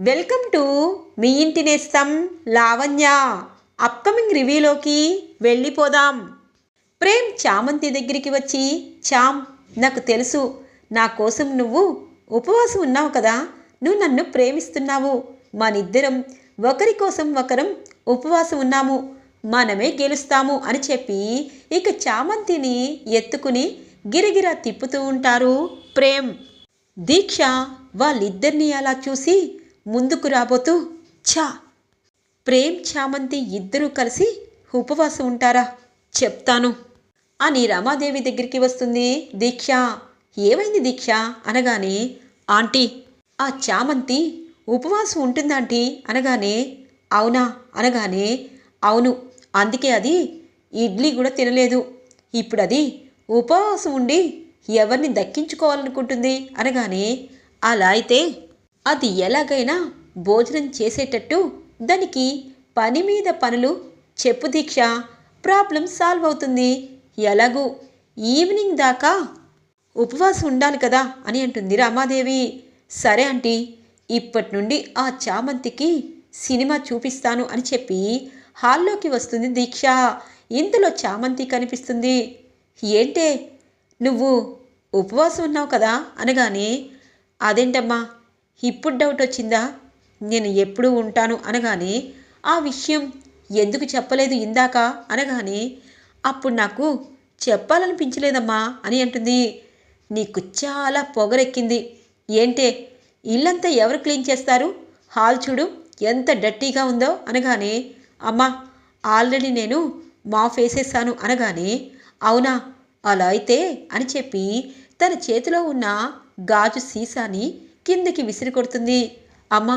Welcome to me ఇంటి నేస్తం Lavanya. Upcoming రివ్యూలోకి వెళ్ళిపోదాం. ప్రేమ్ చామంతి దగ్గరికి వచ్చి చామ్ నాకు తెలుసు. నా కోసం నువ్వు ఉపవాసం ఉన్నావు కదా. నువ్వు నన్ను ప్రేమిస్తున్నావు. మనిద్దరం ఒకరి కోసం ఒకరం ఉపవాసం ఉన్నాము. మనమే గెలుస్తాము అని చెప్పి ఇక చామంతిని ఎత్తుకుని గిరగిరా తిప్పుతూ ఉంటారు ప్రేమ్. దీక్ష వాళ్ళిద్దరినీ అలా చూసి ముందుకు రాబోతూ ఛా! ప్రేమ్ చామంతి ఇద్దరూ కలిసి ఉపవాసం ఉంటారా? చెప్తాను. అని రమాదేవి దగ్గరికి వస్తుంది. దీక్ష! ఏమైంది దీక్ష? అనగానే ఆంటీ ఆ చామంతి ఉపవాసం ఉంటుందాంటీ అనగానే అవునా? అనగానే అవును. అందుకే అది ఇడ్లీ కూడా తినలేదు. ఇప్పుడు అది ఉపవాసం ఉండి ఎవరిని దక్కించుకోవాలనుకుంటుంది? అనగానే అలా అయితే అది ఎలాగైనా భోజనం చేసేటట్టు దానికి పని మీద పనులు చెప్పు దీక్ష ప్రాబ్లం సాల్వ్ అవుతుంది. ఎలాగూ ఈవినింగ్ దాకా ఉపవాసం ఉండాలి కదా అని అంటుంది రామాదేవి. సరే ఆంటీ ఇప్పటి నుండి ఆ చామంతికి సినిమా చూపిస్తాను అని చెప్పి హాల్లోకి వస్తుంది దీక్ష. ఇందులో చామంతి కనిపిస్తుంది. ఏంటే నువ్వు ఉపవాసం ఉన్నావు కదా అనగానే అదేంటమ్మా ఇప్పుడు డౌట్ వచ్చిందా? నేను ఎప్పుడూ ఉంటాను అనగానే ఆ విషయం ఎందుకు చెప్పలేదు ఇందాక? అనగానే అప్పుడు నాకు చెప్పాలనిపించలేదమ్మా అని అంటుంది. నీకు చాలా పొగరెక్కింది. ఏంటే ఇల్లంతా ఎవరు క్లీన్ చేస్తారు? హాల్ చూడు ఎంత డట్టీగా ఉందో అనగానే అమ్మా ఆల్రెడీ నేను మాఫ్ వేసేసాను అనగానే అవునా? అలా అయితే అని చెప్పి తన చేతిలో ఉన్న గాజు సీసాని కిందకి విసిరి కొడుతుంది. అమ్మా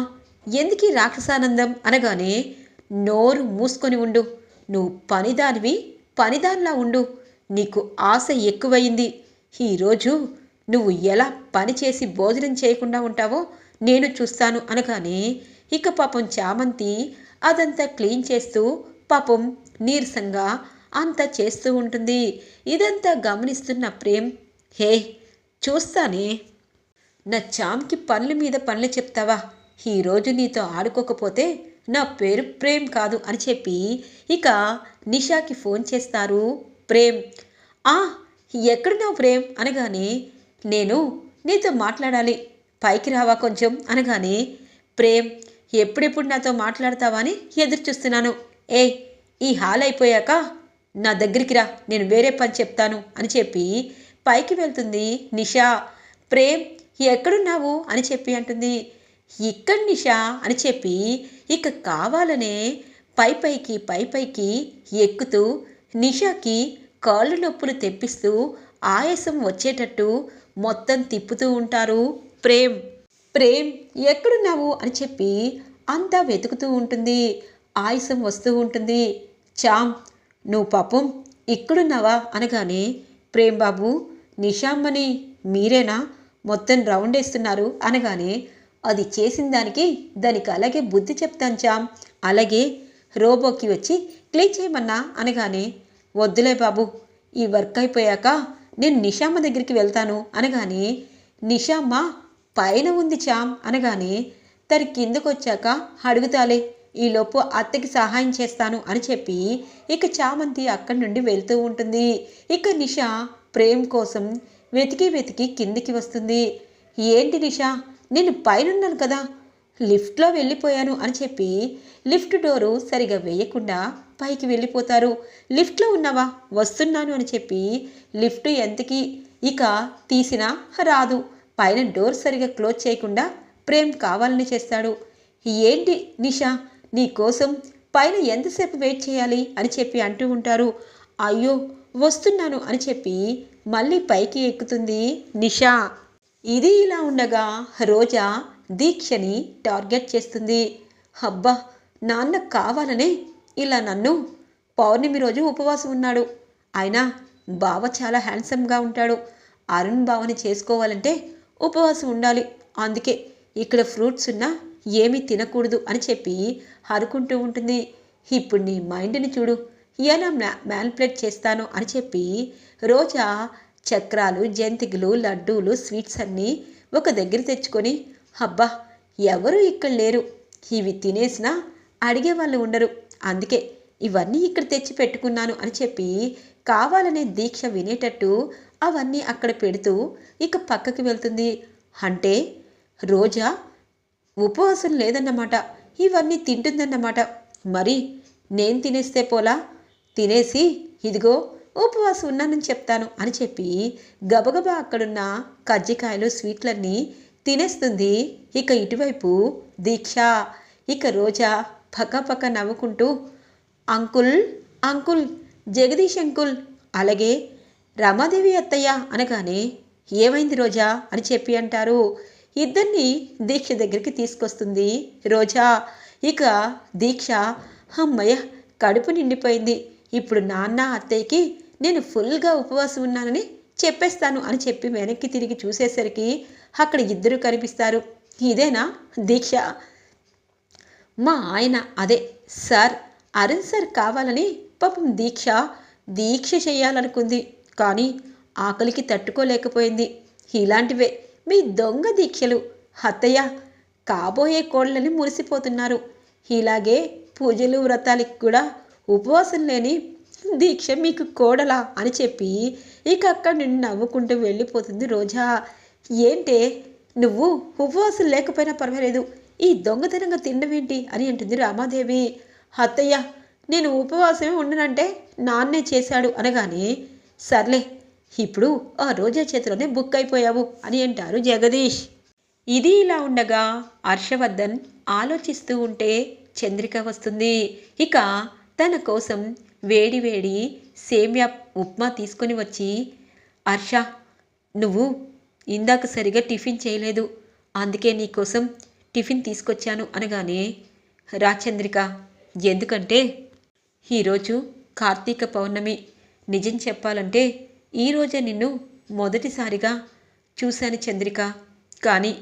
ఎందుకీ రాక్షసానందం? అనగానే నోరు మూసుకొని ఉండు. నువ్వు పనిదానివి పనిదానిలా ఉండు. నీకు ఆశ ఎక్కువయింది. ఈరోజు నువ్వు ఎలా పనిచేసి భోజనం చేయకుండా ఉంటావో నేను చూస్తాను అనగానే ఇక పాపం చామంతి అదంతా క్లీన్ చేస్తూ పాపం నీరసంగా అంతా చేస్తూ ఉంటుంది. ఇదంతా గమనిస్తున్న ప్రేమ్ హే చూస్తానే? నా చామ్కి పనుల మీద పనులు చెప్తావా? ఈరోజు నీతో ఆడుకోకపోతే నా పేరు ప్రేమ్ కాదు అని చెప్పి ఇక నిషాకి ఫోన్ చేస్తారు ప్రేమ్. ఆ ఎక్కడున్నావు ప్రేమ్? అనగానే నేను నీతో మాట్లాడాలి. పైకి రావా కొంచెం? అనగానే ప్రేమ్ ఎప్పుడెప్పుడు నాతో మాట్లాడతావా అని ఎదురు చూస్తున్నాను. ఏ ఈ హాల్ అయిపోయాక నా దగ్గరికి రా. నేను వేరే పని చెప్తాను అని చెప్పి పైకి వెళ్తుంది నిషా. ప్రేమ్ ఎక్కడున్నావు? అని చెప్పి అంటుంది. ఇక్కడ నిషా అని చెప్పి ఇక కావాలనే పై పైకి పై పైకి ఎక్కుతూ నిషాకి కాళ్ళు నొప్పులు తెప్పిస్తూ ఆయాసం వచ్చేటట్టు మొత్తం తిప్పుతూ ఉంటారు ప్రేమ్. ప్రేమ్ ఎక్కడున్నావు? అని చెప్పి అంతా వెతుకుతూ ఉంటుంది. ఆయాసం వస్తూ ఉంటుంది. చామ్ నువ్వు పాపం ఇక్కడున్నావా? అనగానే ప్రేమ్ బాబు నిషామ్మని మీరేనా? మొత్తం రౌండ్ వేస్తున్నారు అనగానే అది చేసిన దానికి దానికి అలాగే బుద్ధి చెప్తాను చామ్. అలాగే రోబోకి వచ్చి క్లీన్ చేయమన్నా అనగానే వద్దులే బాబు ఈ వర్క్ అయిపోయాక నేను నిషామ్మ దగ్గరికి వెళ్తాను. అనగానే నిషామ్మ పైన ఉంది చామ్. అనగానే తన కిందకు వచ్చాక అడుగుతాలే ఈలోపు అత్తకి సహాయం చేస్తాను అని చెప్పి ఇక చామంతి అక్కడి నుండి వెళ్తూ ఉంటుంది. ఇక నిషా ప్రేమ్ కోసం వెతికి వెతికి కిందికి వస్తుంది. ఏంటి నిషా? నేను పైనున్నాను కదా. లిఫ్ట్లో వెళ్ళిపోయాను అని చెప్పి లిఫ్ట్ డోరు సరిగా వేయకుండా పైకి వెళ్ళిపోతారు. లిఫ్ట్లో ఉన్నావా? వస్తున్నాను అని చెప్పి లిఫ్ట్ ఎంతకి ఇక తీసినా రాదు. పైన డోర్ సరిగా క్లోజ్ చేయకుండా ప్రేమ్ కావాలని చేస్తాడు. ఏంటి నిషా? నీ కోసం పైన ఎంతసేపు వెయిట్ చేయాలి అని చెప్పి అంటూ ఉంటారు. అయ్యో వస్తున్నాను అని చెప్పి మళ్ళీ పైకి ఎక్కుతుంది నిషా. ఇది ఇలా ఉండగా రోజా దీక్షని టార్గెట్ చేస్తుంది. అబ్బా నాన్న కావాలనే ఇలా నన్ను. పౌర్ణమి రోజు ఉపవాసం ఉన్నాడు. అయినా బావ చాలా హ్యాండ్సమ్గా ఉంటాడు. అరుణ్ బావని చేసుకోవాలంటే ఉపవాసం ఉండాలి. అందుకే ఇక్కడ ఫ్రూట్స్ ఉన్నా ఏమీ తినకూడదు అని చెప్పి అనుకుంటూ ఉంటుంది. ఇప్పుడు నీ మైండ్ని చూడు. ఎలా మ్యా మ్యాన్ప్లేట్ చేస్తాను అని చెప్పి రోజా చక్రాలు జంతికలు లడ్డూలు స్వీట్స్ అన్నీ ఒక దగ్గర తెచ్చుకొని అబ్బా ఎవరు ఇక్కడ లేరు? ఇవి తినేసినా అడిగే వాళ్ళు ఉండరు. అందుకే ఇవన్నీ ఇక్కడ తెచ్చి పెట్టుకున్నాను అని చెప్పి కావాలనే దీక్ష వినేటట్టు అవన్నీ అక్కడ పెడుతూ ఇక పక్కకి వెళ్తుంది. అంటే రోజా ఉపవాసం లేదన్నమాట. ఇవన్నీ తింటుందన్నమాట. మరి నేను తినేస్తే పోలా? తినేసి ఇదిగో ఉపవాసం ఉన్నానని చెప్తాను అని చెప్పి గబగబా అక్కడున్న కజ్జికాయలు స్వీట్లన్నీ తినేస్తుంది. ఇక ఇటువైపు దీక్ష ఇక రోజా పక్క నవ్వుకుంటూ అంకుల్ అంకుల్ జగదీష్ అంకుల్ అలాగే రమాదేవి అత్తయ్య అనగానే ఏమైంది రోజా? అని చెప్పి అంటారు. ఇద్దరిని దీక్ష దగ్గరికి తీసుకొస్తుంది రోజా. ఇక దీక్ష అమ్మయ్య కడుపు నిండిపోయింది. ఇప్పుడు నాన్న అత్తయ్యకి నేను ఫుల్గా ఉపవాసం ఉన్నానని చెప్పేస్తాను అని చెప్పి వెనక్కి తిరిగి చూసేసరికి అక్కడ ఇద్దరు కనిపిస్తారు. ఇదేనా? దీక్ష. మా ఆయన అదే. సార్ అరుణ్ సార్ కావాలని పాపం దీక్ష దీక్ష చేయాలనుకుంది. కానీ ఆకలికి తట్టుకోలేకపోయింది. ఇలాంటివే మీ దొంగ దీక్షలు. అత్తయ్య కాబోయే కోళ్ళని మురిసిపోతున్నారు. ఇలాగే పూజలు వ్రతాలకి కూడా ఉపవాసం లేని దీక్ష మీకు కోడలా అని చెప్పి ఇక అక్కడి నుండి నవ్వుకుంటూ వెళ్ళిపోతుంది రోజా. ఏంటే? నువ్వు ఉపవాసం లేకపోయినా పర్వాలేదు. ఈ దొంగతనంగా తిండమేంటి అని అంటుంది రామాదేవి. అత్తయ్య నేను ఉపవాసమే ఉండనంటే నాన్నే చేశాడు అనగానే సర్లే ఇప్పుడు ఆ రోజా చేతిలోనే బుక్ అయిపోయావు అని అంటారు జగదీష్. ఇది ఇలా ఉండగా హర్షవర్ధన్ ఆలోచిస్తూ ఉంటే చంద్రిక వస్తుంది. ఇక తన కోసం వేడి వేడి సేమ్యా ఉప్మా తీసుకొని వచ్చి హర్ష నువ్వు ఇందాక సరిగా టిఫిన్ చేయలేదు. అందుకే నీకోసం టిఫిన్ తీసుకొచ్చాను అనగానే రాచంద్రిక ఎందుకంటే ఈరోజు కార్తీక పౌర్ణమి. నిజం చెప్పాలంటే ఈరోజే నిన్ను మొదటిసారిగా చూశాను చంద్రిక. కానీ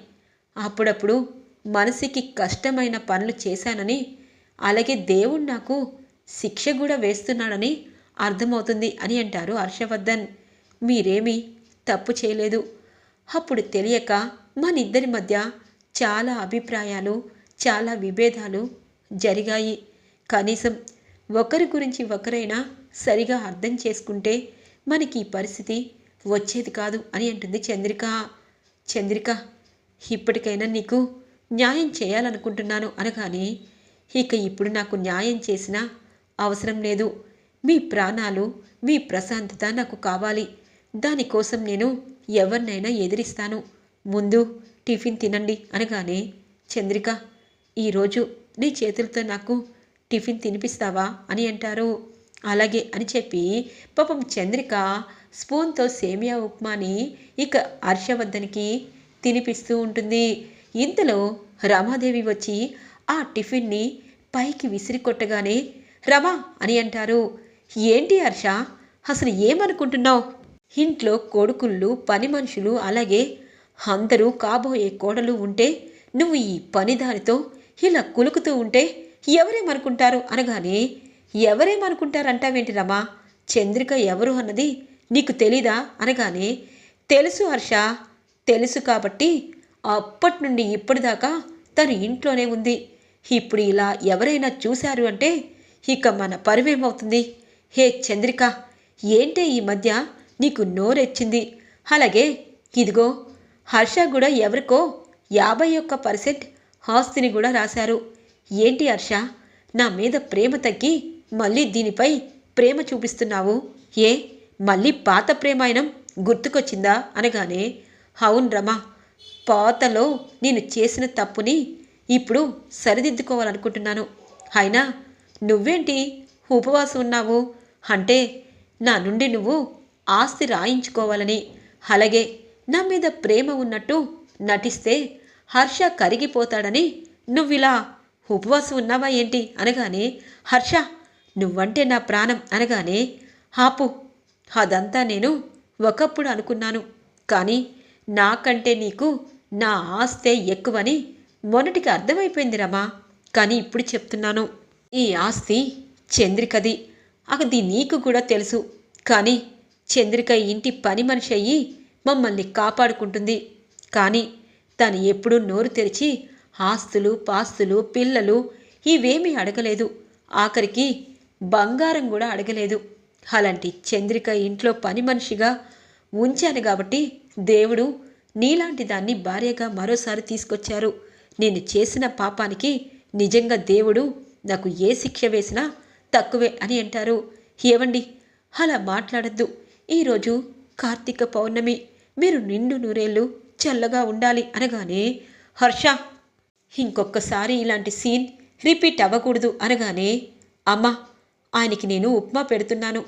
అప్పుడప్పుడు మనసుకి కష్టమైన పనులు చేశానని అలాగే దేవుడు నాకు శిక్ష కూడా వేస్తున్నాడని అర్థమవుతుంది అని అంటారు హర్షవర్ధన్. మీరేమీ తప్పు చేయలేదు. అప్పుడు తెలియక మనిద్దరి మధ్య చాలా అభిప్రాయాలు చాలా విభేదాలు జరిగాయి. కనీసం ఒకరి గురించి ఒకరైనా సరిగా అర్థం చేసుకుంటే మనకి ఈ పరిస్థితి వచ్చేది కాదు అని అంటుంది చంద్రిక. చంద్రిక ఇప్పటికైనా నీకు న్యాయం చేయాలనుకుంటున్నాను అనగానే ఇక ఇప్పుడు నాకు న్యాయం చేసిన అవసరం లేదు. మీ ప్రాణాలు మీ ప్రశాంతత నాకు కావాలి. దానికోసం నేను ఎవరినైనా ఎదిరిస్తాను. ముందు టిఫిన్ తినండి అనగానే చంద్రిక ఈరోజు నీ చేతులతో నాకు టిఫిన్ తినిపిస్తావా అని అంటారు. అలాగే అని చెప్పి పాపం చంద్రిక స్పూన్తో సేమియా ఉప్మాని ఇక హర్షవర్ధన్కి తినిపిస్తూ ఉంటుంది. ఇంతలో రమాదేవి వచ్చి ఆ టిఫిన్ని పైకి విసిరి కొట్టగానే రమా అని అంటారు. ఏంటి హర్ష? అసలు ఏమనుకుంటున్నావు? ఇంట్లో కొడుకుళ్ళు పని మనుషులు అలాగే అందరూ కాబోయే కోడలు ఉంటే నువ్వు ఈ పనిదానితో ఇలా కులుకుతూ ఉంటే ఎవరేమనుకుంటారు అనగానే ఎవరేమనుకుంటారంటావేంటి రమా? చంద్రిక ఎవరు అన్నది నీకు తెలీదా అనగానే తెలుసు హర్ష తెలుసు కాబట్టి అప్పటి నుండి ఇప్పటిదాకా తను ఇంట్లోనే ఉంది. ఇప్పుడు ఇలా ఎవరైనా చూశారు అంటే ఇక మన పరువేమవుతుంది? హే చంద్రిక ఏంటే ఈ మధ్య నీకు నోరెచ్చింది? అలాగే ఇదిగో హర్ష కూడా ఎవరికో యాభై ఒక్క పర్సెంట్ ఆస్తిని కూడా రాశారు. ఏంటి హర్ష నా మీద ప్రేమ తగ్గి మళ్ళీ దీనిపై ప్రేమ చూపిస్తున్నావు? ఏ మళ్ళీ పాత ప్రేమాయణం గుర్తుకొచ్చిందా అనగానే అవును రమా పాతలో నేను చేసిన తప్పుని ఇప్పుడు సరిదిద్దుకోవాలనుకుంటున్నాను. అయినా నువ్వేంటి ఉపవాసం ఉన్నావు? అంటే నా నుండి నువ్వు ఆస్తి రాయించుకోవాలని. అలాగే నా మీద ప్రేమ ఉన్నట్టు నటిస్తే హర్ష కరిగిపోతాడని నువ్విలా ఉపవాసం ఉన్నావా ఏంటి అనగానే హర్ష నువ్వంటే నా ప్రాణం అనగానే ఆపు అదంతా నేను ఒకప్పుడు అనుకున్నాను. కానీ నాకంటే నీకు నా ఆస్తే ఎక్కువని మొన్నటికి అర్థమైపోయింది రమా. కానీ ఇప్పుడు చెప్తున్నాను. ఈ ఆస్తి చంద్రికది. అది నీకు కూడా తెలుసు. కానీ చంద్రిక ఇంటి పని మనిషి అయ్యి మమ్మల్ని కాపాడుకుంటుంది. కానీ తను ఎప్పుడూ నోరు తెరిచి ఆస్తులు పాస్తులు పిల్లలు ఇవేమీ అడగలేదు. ఆఖరికి బంగారం కూడా అడగలేదు. అలాంటి చంద్రిక ఇంట్లో పని మనిషిగా ఉంచాను కాబట్టి దేవుడు నీలాంటి దాన్ని భార్యగా మరోసారి తీసుకొచ్చారు. నేను చేసిన పాపానికి నిజంగా దేవుడు నాకు ఏ శిక్ష వేసినా తక్కువే అని అంటారు. ఏవండి? అలా మాట్లాడద్దు. ఈరోజు కార్తీక పౌర్ణమి. మీరు నిండు నూరేళ్ళు చల్లగా ఉండాలి అనగానే హర్ష! ఇంకొకసారి ఇలాంటి సీన్ రిపీట్ అవ్వకూడదు అనగానే అమ్మా ఆయనకి నేను ఉప్మా పెడుతున్నాను.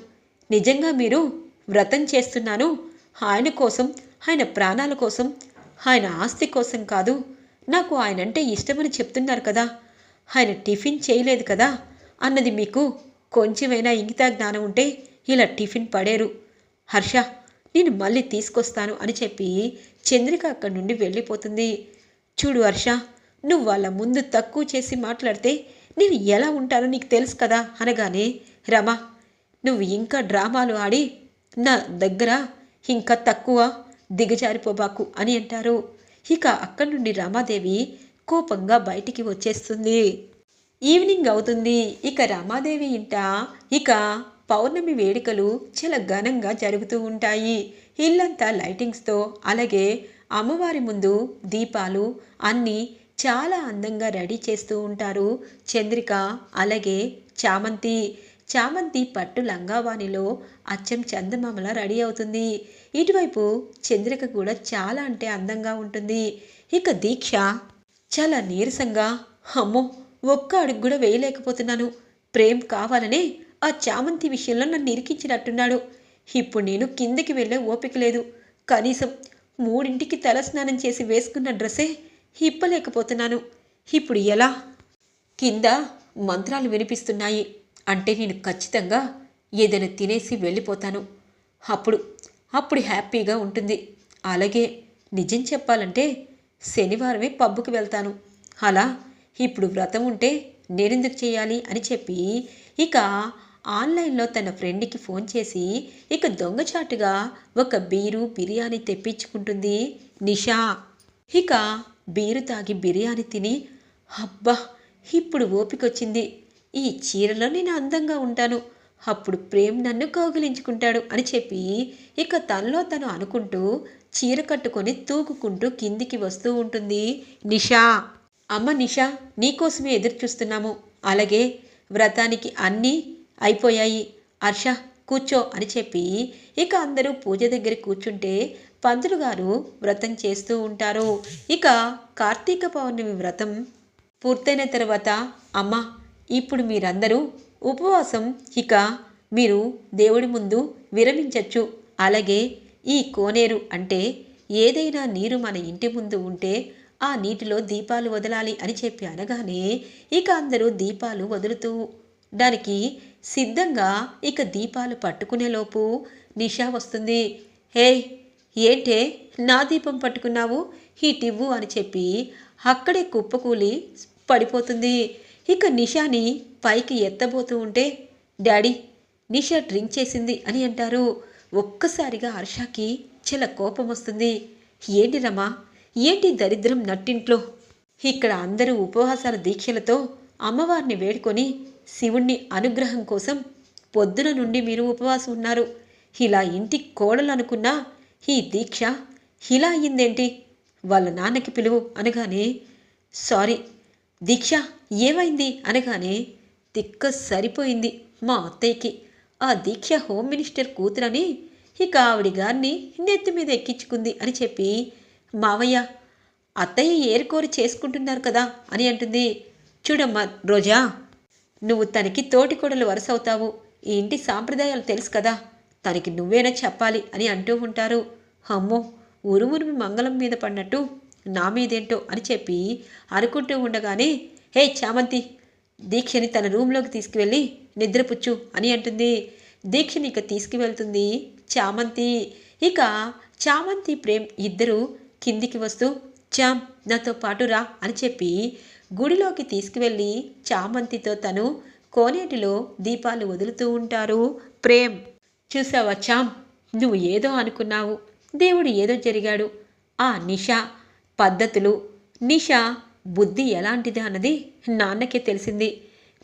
నిజంగా మీరు వ్రతం చేస్తున్నాను. ఆయన కోసం ఆయన ప్రాణాల కోసం ఆయన ఆస్తి కోసం కాదు. నాకు ఆయనంటే ఇష్టమని చెప్తున్నారు కదా. ఆయన టిఫిన్ చేయలేదు కదా? అన్నది మీకు. కొంచెమైనా ఇంగితా జ్ఞానం ఉంటే ఇలా టిఫిన్ పడేరు. హర్ష నేను మళ్ళీ తీసుకొస్తాను అని చెప్పి చంద్రిక అక్కడి నుండి వెళ్ళిపోతుంది. చూడు హర్ష నువ్వు వాళ్ళ ముందు తక్కువ చేసి మాట్లాడితే నేను ఎలా ఉంటానో నీకు తెలుసు కదా? అనగానే రమా నువ్వు ఇంకా డ్రామాలు ఆడి నా దగ్గర ఇంకా తక్కువ దిగజారిపోబాకు అని అంటారు. ఇక అక్కడి నుండి రమాదేవి కోపంగా బయటికి వచ్చేస్తుంది. ఈవినింగ్ అవుతుంది. ఇక రమాదేవి ఇంట. ఇక పౌర్ణమి వేడుకలు చాలా ఘనంగా జరుగుతూ ఉంటాయి. ఇల్లంతా లైటింగ్స్తో అలాగే అమ్మవారి ముందు దీపాలు అన్నీ చాలా అందంగా రెడీ చేస్తూ ఉంటారు. చంద్రిక అలాగే చామంతి. చామంతి పట్టు లంగావాణిలో అచ్చం చందమామల రెడీ అవుతుంది. ఇటువైపు చంద్రిక కూడా చాలా అంటే అందంగా ఉంటుంది. ఇక దీక్ష. చాలా నీరసంగా. అమ్మో ఒక్క అడుగు కూడా వేయలేకపోతున్నాను. ప్రేమ్ కావాలనే ఆ చామంతి విషయంలో నన్ను ఇరికించినట్టున్నాడు. ఇప్పుడు నేను కిందకి వెళ్ళే ఓపిక లేదు. కనీసం మూడింటికి తలస్నానం చేసి వేసుకున్న డ్రెస్సే ఇప్పలేకపోతున్నాను. ఇప్పుడు ఎలా? కింద మంత్రాలు వినిపిస్తున్నాయి. అంటే నేను ఖచ్చితంగా ఏదైనా తినేసి వెళ్ళిపోతాను. అప్పుడు అప్పుడు హ్యాపీగా ఉంటుంది. అలాగే నిజం చెప్పాలంటే శనివారమే పబ్బుకి వెళ్తాను. అలా ఇప్పుడు వ్రతం ఉంటే నేనెందుకు చేయాలి అని చెప్పి ఇక ఆన్లైన్లో తన ఫ్రెండ్కి ఫోన్ చేసి ఇక దొంగచాటుగా ఒక బీరు బిర్యానీ తెప్పించుకుంటుంది నిషా. ఇక బీరు తాగి బిర్యానీ తిని అబ్బా ఇప్పుడు ఓపికొచ్చింది ఈ చీరలో నేను అందంగా ఉంటాను. అప్పుడు ప్రేమ్ నన్ను కౌగిలించుకుంటాడు అని చెప్పి ఇక తనలో తను అనుకుంటూ చీర కట్టుకొని తూకుకుంటూ కిందికి వస్తూ ఉంటుంది నిషా. అమ్మ నిషా నీకోసమే ఎదురు చూస్తున్నాము. అలాగే వ్రతానికి అన్నీ అయిపోయాయి. హర్ష కూర్చో అని చెప్పి ఇక అందరూ పూజ దగ్గర కూర్చుంటే పంతులు గారు వ్రతం చేస్తూ ఉంటారు. ఇక కార్తీక పౌర్ణమి వ్రతం పూర్తయిన తర్వాత అమ్మ ఇప్పుడు మీరందరూ ఉపవాసం ఇక మీరు దేవుడి ముందు విరమించచ్చు. అలాగే ఈ కోనేరు అంటే ఏదైనా నీరు మన ఇంటి ముందు ఉంటే ఆ నీటిలో దీపాలు వదలాలి అని చెప్పి అనగానే ఇక అందరూ దీపాలు వదులుతూ దానికి సిద్ధంగా ఇక దీపాలు పట్టుకునేలోపు నిషా వస్తుంది. హే ఏంటే నా దీపం పట్టుకున్నావు? హీటివ్వు అని చెప్పి అక్కడే కుప్పకూలి పడిపోతుంది. ఇక నిషాని పైకి ఎత్తబోతూ ఉంటే డాడీ నిషా డ్రింక్ చేసింది అని అంటారు. ఒక్కసారిగా హర్షకి చాలా కోపం వస్తుంది. ఏంటి రమా ఏంటి దరిద్రం నట్టింట్లో? ఇక్కడ అందరూ ఉపవాసాల దీక్షలతో అమ్మవారిని వేడుకొని శివుణ్ణి అనుగ్రహం కోసం పొద్దున నుండి మీరు ఉపవాసం ఉన్నారు. ఇలా ఇంటి కోడలు అనుకున్నా ఈ దీక్ష ఇలా అయ్యిందేంటి? వాళ్ళ నాన్నకి పిలువు అనగానే సారీ దీక్ష ఏమైంది అనగానే తిక్క సరిపోయింది మా అత్తయ్యకి. ఆ దీక్ష హోమ్ మినిస్టర్ కూతురని ఇక ఆవిడ గారిని నెత్తి మీద ఎక్కించుకుంది అని చెప్పి మావయ్య అత్తయ్య ఏరుకోరు చేసుకుంటున్నారు కదా అని అంటుంది. చూడమ్మా రోజా నువ్వు తనకి తోటికోడలు వరుస అవుతావు ఈ ఇంటి సాంప్రదాయాలు తెలుసు కదా తనకి నువ్వేనా చెప్పాలి అని అంటూ ఉంటారు. అమ్మో ఉరుమురుమి మంగళం మీద పడినట్టు నా మీదేంటో అని చెప్పి అనుకుంటూ ఉండగానే హే చామంతి దీక్షని తన రూమ్లోకి తీసుకువెళ్ళి నిద్రపుచ్చు అని అంటుంది. దీక్షని ఇక తీసుకువెళ్తుంది చామంతి. ఇక చామంతి ప్రేమ్ ఇద్దరు కిందికి వస్తూ చామ్ నాతో పాటు రా అని చెప్పి గుడిలోకి తీసుకువెళ్ళి చామంతితో తను కోనేటిలో దీపాలు వదులుతూ ఉంటారు. ప్రేమ్ చూసావా చామ్ నువ్వు ఏదో అనుకున్నావు దేవుడు ఏదో జరిగాడు. ఆ నిషా పద్ధతులు. నిషా బుద్ధి ఎలాంటిది అన్నది నాన్నకే తెలిసింది.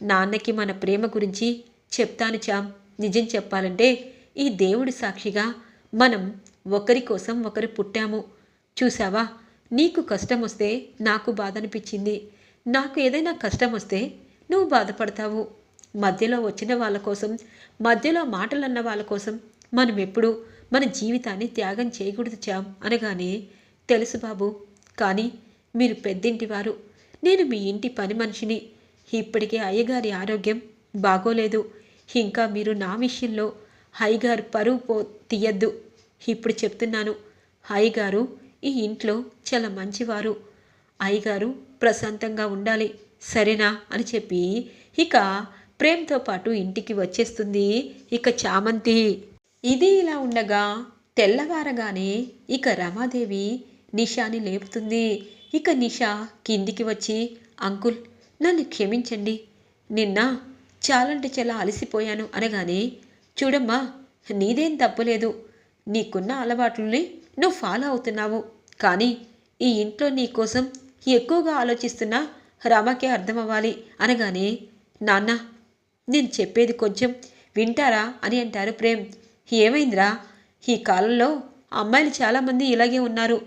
నాన్నకి మన ప్రేమ గురించి చెప్తాను చామ్ నిజం చెప్పాలంటే ఈ దేవుడి సాక్షిగా మనం ఒకరి కోసం ఒకరు పుట్టాము. చూసావా నీకు కష్టం వస్తే నాకు బాధ అనిపించింది నాకు ఏదైనా కష్టం వస్తే నువ్వు బాధపడతావు. మధ్యలో వచ్చిన వాళ్ళ కోసం మధ్యలో మాటలన్న వాళ్ళ కోసం మనం ఎప్పుడు మన జీవితాన్ని త్యాగం చేయకూడదు చాం అనగానే తెలుసు బాబు కానీ మీరు పెద్దింటివారు. నేను మీ ఇంటి పని మనిషిని. ఇప్పటికే అయ్యగారి ఆరోగ్యం బాగోలేదు. ఇంకా మీరు నా విషయంలో అయ్యగారు పరువు పో తీయద్దు. ఇప్పుడు చెప్తున్నాను. అయ్యగారు ఈ ఇంట్లో చాలా మంచివారు. అయ్యగారు ప్రశాంతంగా ఉండాలి. సరేనా? అని చెప్పి ఇక ప్రేమ్తో పాటు ఇంటికి వచ్చేస్తుంది ఇక చామంతి. ఇది ఇలా ఉండగా తెల్లవారగానే ఇక రమాదేవి నిషాని లేపుతుంది. ఇక నిషా కిందికి వచ్చి అంకుల్ నన్ను క్షమించండి. నిన్న చాలంటే చాలా అలసిపోయాను అనగానే చూడమ్మా నీదేం తప్పులేదు నీకున్న అలవాట్లని నువ్వు ఫాలో అవుతున్నావు. కానీ ఈ ఇంట్లో నీకోసం ఎక్కువగా ఆలోచిస్తున్న రామకే అర్థమవ్వాలి అనగానే నాన్న నేను చెప్పేది కొంచెం వింటారా అని అంటారు ప్రేమ్. ఏమైందిరా? ఈ కాలంలో అమ్మాయిలు చాలామంది ఇలాగే ఉన్నారు.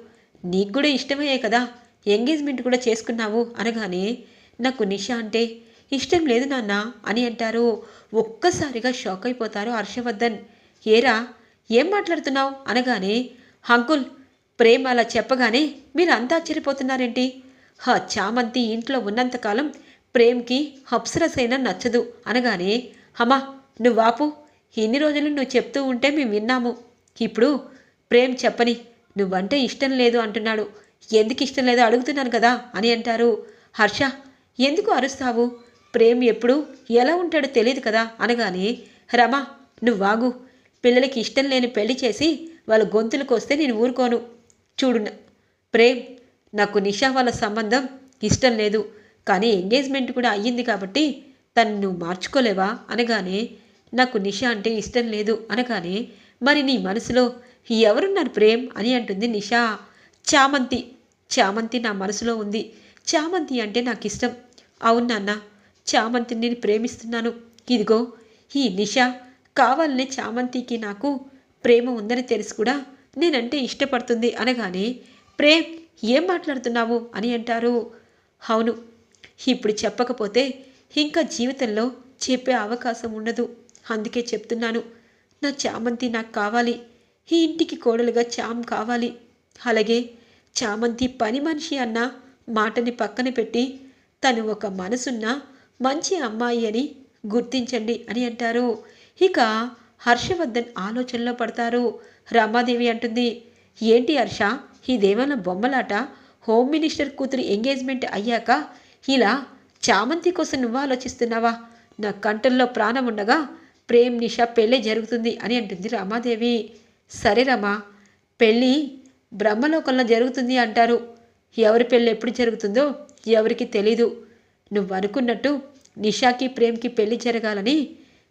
నీకు కూడా ఇష్టమయ్యే కదా? ఎంగేజ్మెంట్ కూడా చేసుకున్నావు? అనగానే నాకు నిష అంటే ఇష్టం లేదు నాన్న అని అంటారు. ఒక్కసారిగా షాక్ అయిపోతారు హర్షవర్ధన్. ఏరా ఏం మాట్లాడుతున్నావు? అనగానే అంకుల్ ప్రేమ అలా చెప్పగానే మీరు అంతా ఆశ్చర్యపోతున్నారేంటి? హ చామంతి ఇంట్లో ఉన్నంతకాలం ప్రేమ్కి అప్సరసైనా నచ్చదు. అనగానే అమ్మా నువ్వాపు ఇన్ని రోజులు నువ్వు చెప్తూ ఉంటే మేము విన్నాము. ఇప్పుడు ప్రేమ్ చెప్పని నువ్వంటే ఇష్టం లేదు అంటున్నాడు. ఎందుకు ఇష్టం లేదో? అడుగుతున్నాను కదా అని అంటారు. హర్ష ఎందుకు అరుస్తావు? ప్రేమ్ ఎప్పుడు ఎలా ఉంటాడో తెలియదు కదా అనగానే రమా నువ్వాగు పిల్లలకి ఇష్టం లేని పెళ్ళి చేసి వాళ్ళ గొంతులకు వస్తే నేను ఊరుకోను. చూడు ప్రేమ్ నాకు నిషా వాళ్ళ సంబంధం ఇష్టం లేదు. కానీ ఎంగేజ్మెంట్ కూడా అయ్యింది కాబట్టి తను నువ్వు మార్చుకోలేవా? అనగానే నాకు నిషా అంటే ఇష్టం లేదు అనగానే మరి నీ మనసులో ఎవరున్నారు ప్రేమ్? అని అంటుంది నిషా. చామంతి. చామంతి నా మనసులో ఉంది. చామంతి అంటే నాకు ఇష్టం అవును నాన్న చామంతిని నేను ప్రేమిస్తున్నాను. ఇదిగో ఈ నిషా కావాలని చామంతికి నాకు ప్రేమ ఉందని తెలిసి కూడా. నేనంటే ఇష్టపడుతుంది అనగానే ప్రేమ్ ఏం మాట్లాడుతున్నావు? అని అంటారు. అవును ఇప్పుడు చెప్పకపోతే ఇంకా జీవితంలో చెప్పే అవకాశం ఉండదు. అందుకే చెప్తున్నాను నా చామంతి నాకు కావాలి. ఈ ఇంటికి కోడలుగా చామ్ కావాలి. అలాగే చామంతి పని మనిషి అన్న మాటని పక్కన పెట్టి తను ఒక మనసున్న మంచి అమ్మాయి అని గుర్తించండి అని అంటారు. ఇక హర్షవర్ధన్ ఆలోచనలో పడతారు. రమాదేవి అంటుంది ఏంటి హర్ష ఇదేమైనా బొమ్మలాట? హోమ్ మినిస్టర్ కూతురి ఎంగేజ్మెంట్ అయ్యాక ఇలా చామంతి కోసం నువ్వు ఆలోచిస్తున్నావా? నా కంటల్లో ప్రాణం ఉండగా ప్రేమ్ నిషా పెళ్ళే జరుగుతుంది అని అంటుంది రమాదేవి. సరే రమా పెళ్ళి బ్రహ్మలోకంలో జరుగుతుంది అంటారు. ఎవరి పెళ్ళి ఎప్పుడు జరుగుతుందో ఎవరికి తెలీదు. నువ్వు అనుకున్నట్టు నిషాకి ప్రేమ్కి పెళ్ళి జరగాలని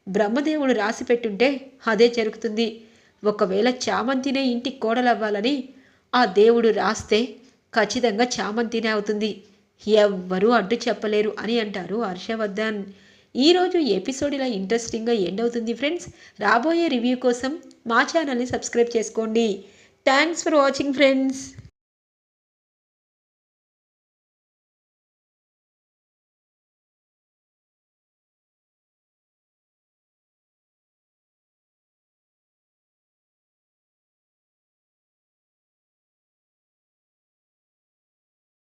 బ్రహ్మదేవుడు రాసి పెట్టుంటే అదే జరుగుతుంది. ఒకవేళ చామంతినే ఇంటి కోడలవ్వాలని ఆ దేవుడు రాస్తే ఖచ్చితంగా చామంతినే అవుతుంది. ఎవ్వరూ అడ్డు చెప్పలేరు అని అంటారు హర్షవర్ధన్. ఈరోజు ఎపిసోడ్ ఇలా ఇంట్రెస్టింగ్గా ఎండ్ అవుతుంది ఫ్రెండ్స్ రాబోయే రివ్యూ కోసం మా ఛానల్ని సబ్స్క్రైబ్ చేసుకోండి. Thanks for watching friends